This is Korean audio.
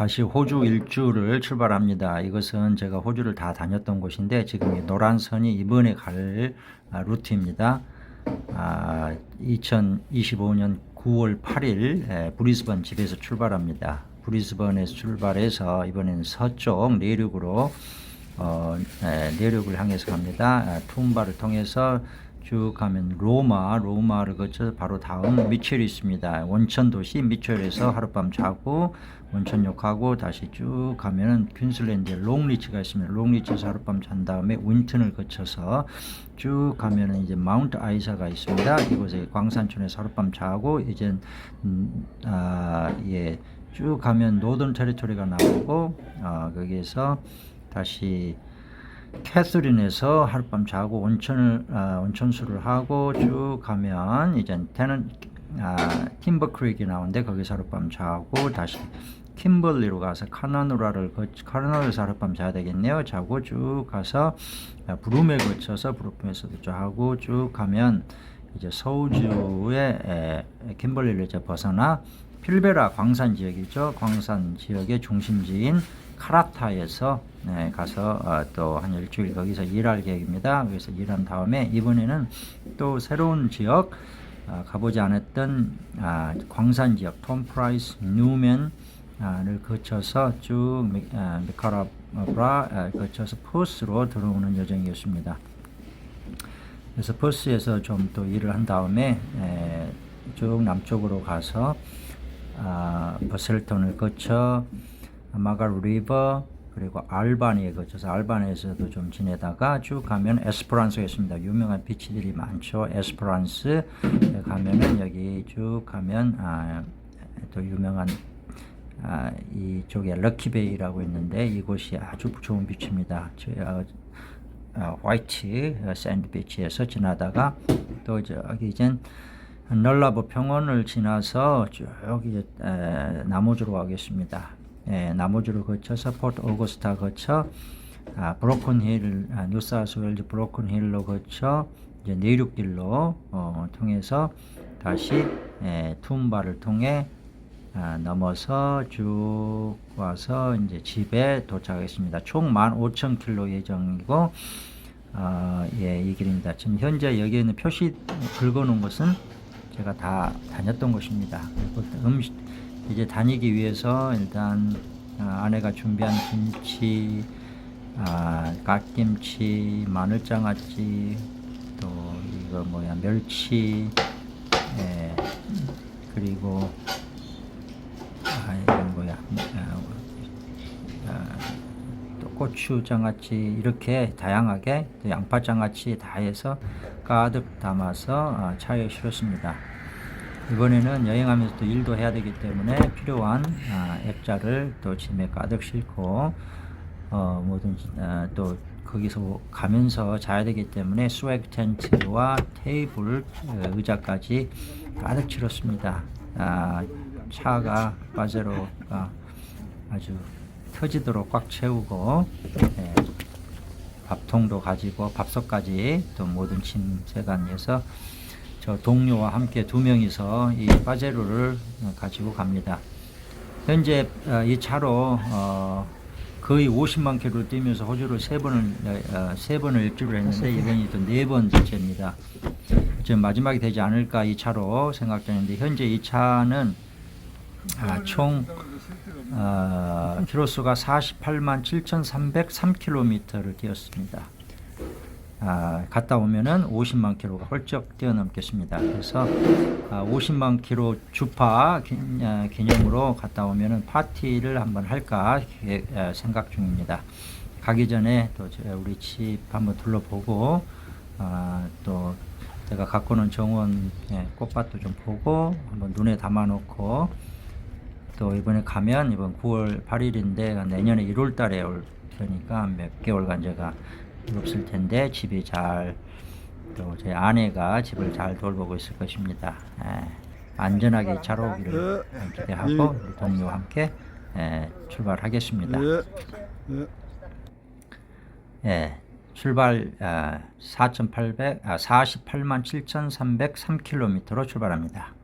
다시 호주 일주를 출발합니다. 이것은 제가 호주를 다 다녔던 곳인데 지금 이 노란 선이 이번에 갈 아, 루트입니다. 아, 2025년 9월 8일 에, 브리스번 집에서 출발합니다. 브리스번에서 출발해서 이번에는 서쪽 내륙으로 어, 에, 내륙을 향해서 갑니다. 아, 툼바를 통해서 쭉 가면 로마, 로마를 거쳐서 바로 다음 미첼이 있습니다. 원천 도시 미첼에서 하룻밤 자고 원천역 가고 다시 쭉 가면은 퀸슬랜드에 롱리치가 있습니다. 롱리치에서 하룻밤 잔 다음에 윈튼을 거쳐서 쭉 가면은 이제 마운트 아이사가 있습니다. 이곳에 광산촌에서 하룻밤 자고 이제 음, 아, 예, 쭉 가면 노던 테리토리가 나오고 아, 거기에서 다시 캐서린에서 하룻밤 자고 온천을 아, 온천수를 하고 쭉 가면 이제 테는 아, 팀버 크릭이 나오는데 거기서 하룻밤 자고 다시 킴벌리로 가서 카나누라를 거 카나누라에서 하룻밤 자야 되겠네요. 자고 쭉 가서 아, 브룸에 거쳐서 브룸에서도 쭉 하고 쭉 가면 이제 서우주의 에, 킴벌리를 이제 벗어나 필베라 광산 지역이죠. 광산 지역의 중심지인 카라타에서 네, 가서 어, 또한 일주일 거기서 일할 계획입니다. 그래서 일한 다음에 이번에는 또 새로운 지역 아, 가보지 않았던 아, 광산 지역 톰 프라이스 뉴맨 아, 를 거쳐서 쭉 미- 아, 미카라브라 아, 거쳐서 포스로 들어오는 여정이었습니다. 그래서 버스에서 좀 또 일을 한 다음에 에, 쭉 남쪽으로 가서 아, 버셀턴을 거쳐 마가르 리버 그리고 알바니에 거쳐서 알바니에서도 좀 지내다가 쭉 가면 에스퍼란스가 있습니다. 유명한 비치들이 많죠. 에스퍼란스 가면은 여기 쭉 가면 아, 또 유명한 아, 이쪽에 럭키베이라고 있는데 이곳이 아주 좋은 비치입니다. 저, 아, 아, 화이트 어, 샌드 비치에서 지나다가 또 저기 이 제 널라버 평원을 지나서 쭉 이제 에, 나무주로 가겠습니다. 예, 나무주를 거쳐서 포트 오거스타 거쳐 아, 브로큰 힐, 아, 뉴사우스웨일즈 브로큰 힐로 거쳐 이제 내륙길로 어, 통해서 다시 에, 툼바를 통해 아, 넘어서 쭉 와서 이제 집에 도착했습니다. 총 15,000km 예정이고 아, 예, 이 길입니다. 지금 현재 여기에 있는 표시 긁어놓은 것은 제가 다 다녔던 것입니다. 음식 이제 다니기 위해서 일단 아, 아내가 준비한 김치, 아, 갓김치, 마늘장아찌, 또 이거 뭐야 멸치, 예, 그리고 아, 이건 뭐야 아, 아, 또 고추장아찌 이렇게 다양하게 또 양파장아찌 다 해서 가득 담아서 아, 차에 실었습니다. 이번에는 여행하면서 또 일도 해야 되기 때문에 필요한 아, 액자를 또 짐에 가득 싣고 어, 뭐든지 아, 또 거기서 가면서 자야 되기 때문에 스웨그 텐트와 테이블 어, 의자까지 가득 치렀습니다. 아, 차가 빠제로가 아주 터지도록 꽉 채우고 예, 밥통도 가지고 밥솥까지 또 모든 짐 세간에서 저 동료와 함께 두 명이서 이 빠제로를 가지고 갑니다. 현재 어, 이 차로 어, 거의 50만 킬로 뛰면서 호주를 세 번을 어, 세 번을 일주를 했는데 이번이 또네 번째입니다. 지금 마지막이 되지 않을까 이 차로 생각되는데 현재 이 차는 아, 총 어, 키로수가 48만 7,303km를 뛰었습니다. 아, 갔다 오면은 50만 킬로가 훌쩍 뛰어넘겠습니다. 그래서 아, 50만 킬로 주파 기, 아, 기념으로 갔다 오면은 파티를 한번 할까 계획, 아, 생각 중입니다. 가기 전에 또 저- 우리 집 한번 둘러보고 아, 또 제가 갖고 오는 정원 예, 꽃밭도 좀 보고 한번 눈에 담아놓고 또 이번에 가면 이번 9월 8일인데 내년에 1월 달에 올 테니까 몇 개월간 제가 없을 텐데 집이 잘또제 아내가 집을 잘 돌보고 있을 것입니다. 예, 안전하게 잘 오기를 기대하고 우리 동료와 함께 예, 출발하겠습니다. 예. 예. 예, 출발 아, 4,800, 아, 48만 7,303km로 출발합니다.